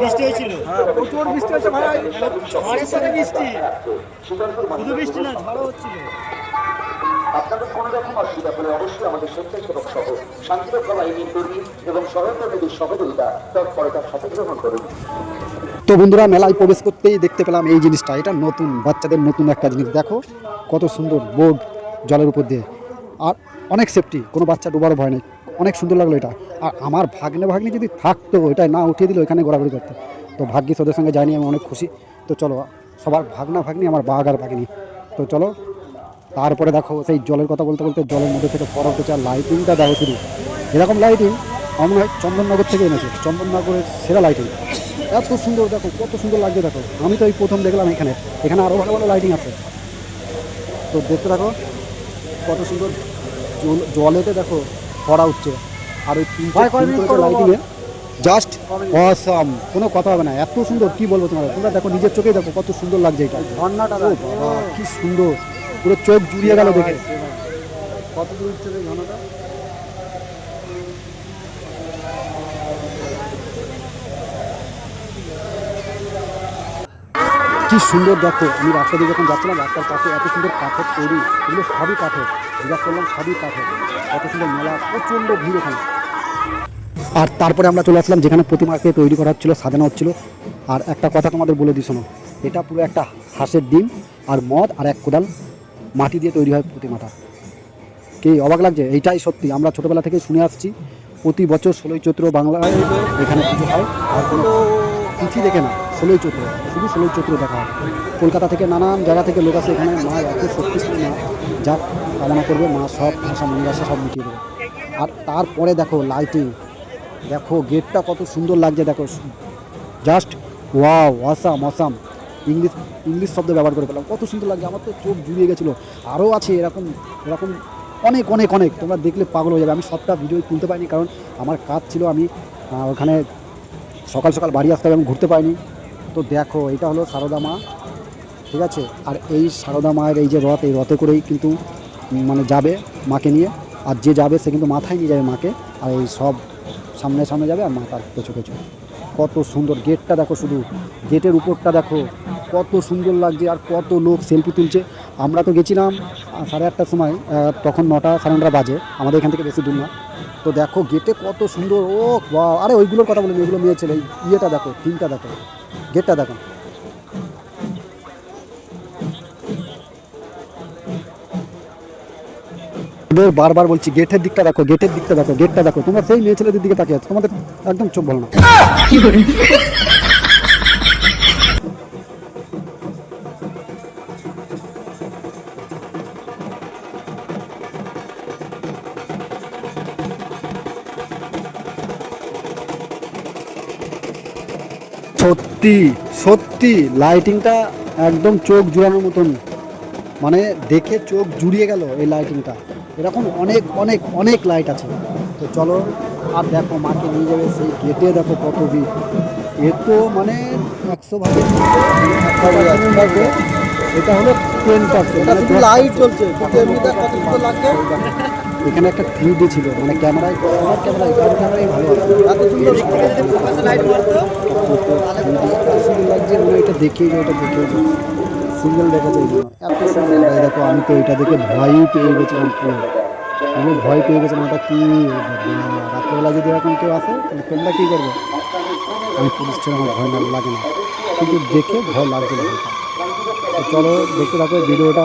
বৃষ্টি হয়েছিল? হ্যাঁ প্রচুর বৃষ্টি হচ্ছে ভাই। ঝড়ের সাথে বৃষ্টি। শুধু বৃষ্টি না ঝড়ও হচ্ছিল। আপনাদের কোনো রকম অসুবিধা হলে অবশ্যই আমাদের স্বেচ্ছাসেবক সহ শান্তিরক্ষা বাহিনীর কর্মী এবং সহকর্মীদের সহযোগিতা তৎপরতার সাথে গ্রহণ করুন। তো বন্ধুরা মেলায় প্রবেশ করতেই দেখতে পেলাম এই জিনিসটা। এটা নতুন বাচ্চাদের নতুন একটা জিনিস। দেখো কত সুন্দর বোর্ড জলের উপর দিয়ে। আর অনেক সেফটি কোনো বাচ্চা ডুবারও ভয় নেই। অনেক সুন্দর লাগল এটা। আর আমার ভাগ্নে ভাগ্নে যদি থাকতো, এটা না উঠিয়ে দিল এখানে ঘোরাঘুরি করতে। তো ভাগ্যিস ওদের সঙ্গে যাইনি আমি অনেক খুশি। তো চলো, সবার ভাগনা ভাগ্নি আমার বাঘ আর ভাগ্নি তো চলো, তারপরে দেখো সেই জলের কথা বলতে বলতে জলের মধ্যে থেকে পড়া উঠেছে আর লাইটিংটা দেখো শুধু। এরকম লাইটিং আমার হয় চন্দননগর থেকে এনেছে। চন্দননগরের সেরা লাইটিং এত সুন্দর, দেখো, কত সুন্দর লাগছে, দেখো। আমি তো এই প্রথম দেখলাম এখানে। এখানে আরও ভালো ভালো লাইটিং আছে। তো দেখতে দেখো কত সুন্দর জল জলেতে দেখো পড়া উঠছে আর ওই তিনটে লাইটিংয়ে জাস্ট অসাম কোনো কথা হবে না। এত সুন্দর কি বলব তোমার তোমরা দেখো নিজের চোখেই দেখো কত সুন্দর লাগছে এটা। ঝর্ণাটা কি সুন্দর। পুরো চোখ জুড়িয়ে গেল দেখে। কত দূর ঝর্ণাটা? কি সুন্দর দেখো, আমি রাস্তা দিয়ে যখন যাচ্ছিলাম, রাস্তার পাশে এত সুন্দর কাঠের তৈরি, এগুলো সবই কাঠের জিজ্ঞাসা করলাম সবই কাঠের। এত সুন্দর মেলা, প্রচণ্ড ভিড় ওখানে। আর তারপরে আমরা চলে আসলাম, যেখানে প্রতিমাকে তৈরি করা হচ্ছিল, সাজানো হচ্ছিল। আর একটা কথা তোমাদের বলে দিই, শোনো, এটা পুরো একটা হাঁসের ডিম আর মদ আর এক কোদাল মাটি দিয়ে তৈরি হয় প্রতিমাটা। কি অবাক লাগছে? এইটাই সত্যি। আমরা ছোটোবেলা থেকে শুনে আসছি, প্রতি বছর ষোলোই চৈত্র বাংলায় এখানে পুজো হয়। আর কোনো তিথি দেখে না। ষোলোই চৈত্র, শুধু ষোলোই চৈত্র দেখা। হয় কলকাতা থেকে নানান জায়গা থেকে লোক আসে এখানে, মা এত শক্তিশালী মা যা কামনা করবে, মা সব আশা মনে আসা সব মিটিয়ে দেবে। আর তারপরে দেখো লাইটিং দেখো গেটটা কত সুন্দর লাগছে, দেখো। Just wow awesome awesome English English শব্দ ব্যবহার করে পেলাম, কত সুন্দর লাগছে, আমার তো চোখ জুড়িয়ে গেছিল। আরও আছে এরকম এরকম অনেক অনেক অনেক, তোমরা দেখলে পাগল হয়ে যাবে। আমি সবটা ভিডিও তুলতে পারিনি, কারণ আমার কাজ ছিল আমি ওখানে সকাল সকাল বাড়ি আসতে হবে, আমি ঘুরতে পারিনি। তো দেখো, এটা হলো সারদা মা, ঠিক আছে? আর এই সারদা মায়ের এই যে রথ, এই রথে করেই কিন্তু মানে যাবে মাকে নিয়ে। আর যে যাবে, সে কিন্তু মাথায় নিয়ে যাবে মাকে। আর এই সব সামনে সামনে যাবে আর মা তার পেছু কত সুন্দর গেটটা দেখো শুধু। গেটের উপরটা দেখো, কত সুন্দর লাগছে আর কত লোক সেলফি তুলছে। আমরা তো গেছিলাম সাড়ে আটটার সময় তখন নটা, সাড়ে নটা বাজে। আমাদের এখান থেকে বেশি দূর না। তো দেখো, গেটে কত সুন্দর ও বাহ আরে ওইগুলোর কথা বলি ওইগুলো মেয়ে ছেলে, এই ইয়েটা দেখো তিনটা দেখো। গেটটা দেখুন। বারবার বলছি, গেটের দিকটা দেখো, গেটের দিকটা দেখো, গেটটা দেখো। তোমরা সেই মেয়ে ছেলেদের দিকে তাকিয়ে আছো, তোমাদের একদম চোখ বলো না। সত্যি সত্যি লাইটিংটা একদম চোখ জুড়ানোর মতন। মানে দেখে চোখ জুড়িয়ে গেল এই লাইটিংটা এরকম অনেক অনেক অনেক লাইট আছে। তো চলো, আর দেখো, মাকে নিয়ে যাবে সেই গেটে দেখো কত ভিড়। এ তো মানে একশো ভাগের এটা হলো টেন পার্সেন্ট লাইট চলছে এখানে একটা থ্রি ডি ছিল মানে ক্যামেরায় আমার ক্যামেরায় কারও ক্যামেরায় ভালো আছে। লাগছে মনে এটা দেখেই যায় এটা দেখেই যায় সিঙ্গেল এত সুন্দর দেখো আমি তো এটা দেখে ভয়ই পেয়ে গেছিলাম পুরো। আমি ভয় পেয়ে গেছিলাম এটা কি? রাত্রেবেলা যদি এরকম কেউ আসে তাহলে তোমরা কী করবে? আমি পুলিশ ছিল আমার ভয় লাগে না। কিন্তু দেখে ভয় লাগছিল হালকা। চলো দেখতে থাকো ভিডিওটা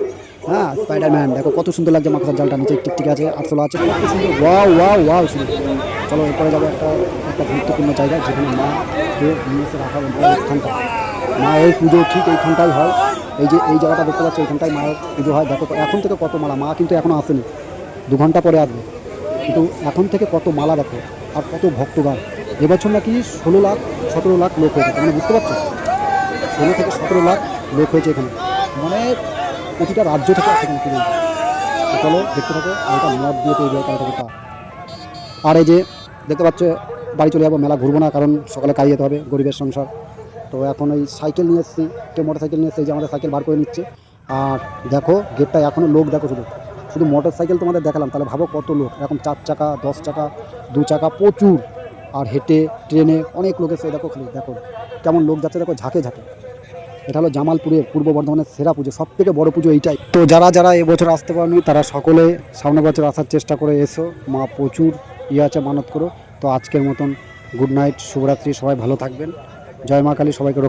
হ্যাঁ স্পাইডারম্যান দেখো কত সুন্দর লাগছে মাকসার জালটা, নিচে টিকটিক আছে, আটশোলা আছে, কত সুন্দর ওয়াও ওয়াও ওয়াও সুন্দর চলো, এরপরে যাব একটা একটা গুরুত্বপূর্ণ জায়গা, যেখানে মা নিয়ে রাখা স্থানটা। মায়ের পুজো ঠিক এইখানটাই হয়। এই যে, এই জায়গাটা দেখতে পাচ্ছ, এইখানটাই মায়ের পুজো হয়। দেখো এখন থেকে কত মালা, মা কিন্তু এখনও আসেনি। দু ঘণ্টা পরে আসবে। কিন্তু এখন থেকে কত মালা দেখো, আর কত ভক্তগান এবছর নাকি ষোলো লাখ, সতেরো লাখ লোক হয়েছে মানে বুঝতে পারছ? ষোলো থেকে সতেরো লাখ লোক হয়েছে এখানে। মানে প্রতিটা রাজ্য থেকে আসছে এখানে পুজো দিতে। তো চলো, দেখতে থাকো, আর এটা মদ দিয়ে তৈরি হয় কালকে তা আর এই যে, দেখতে পাচ্ছ, বাড়ি চলে যাব, মেলা ঘুরবো না, কারণ সকালে কাজে যেতে হবে, গরিবের সংসার। তো এখন ওই সাইকেল নিয়ে এসেছি, কেউ মোটর সাইকেল নিয়ে এসেছি যে আমাদের সাইকেল বার করে নিচ্ছে। আর দেখো, গেটটা এখনও লোক, দেখো শুধু। শুধু মোটর সাইকেল তোমাদের দেখালাম, তাহলে ভাবো কত লোক। এখন চার চাকা, দশ চাকা, দু চাকা, প্রচুর। আর হেঁটে, ট্রেনে অনেক লোক এসে দেখো খালি, দেখো। কেমন লোক যাচ্ছে, দেখো, ঝাঁকে ঝাঁকে। এটা হলো জামালপুরের পূর্ব বর্ধমানের সেরা পুজো সব থেকে বড় পুজো এইটাই। তো যারা যারা এবছর আসতে পারেনি, তারা সকলে সামনের বছর আসার চেষ্টা করে এসো। মা, প্রচুর ইয়ে আছে, মানত করো। তো আজকের মতন গুড নাইট, শুভরাত্রি, সবাই ভালো থাকবেন। জয় মা কালী, সবাইকে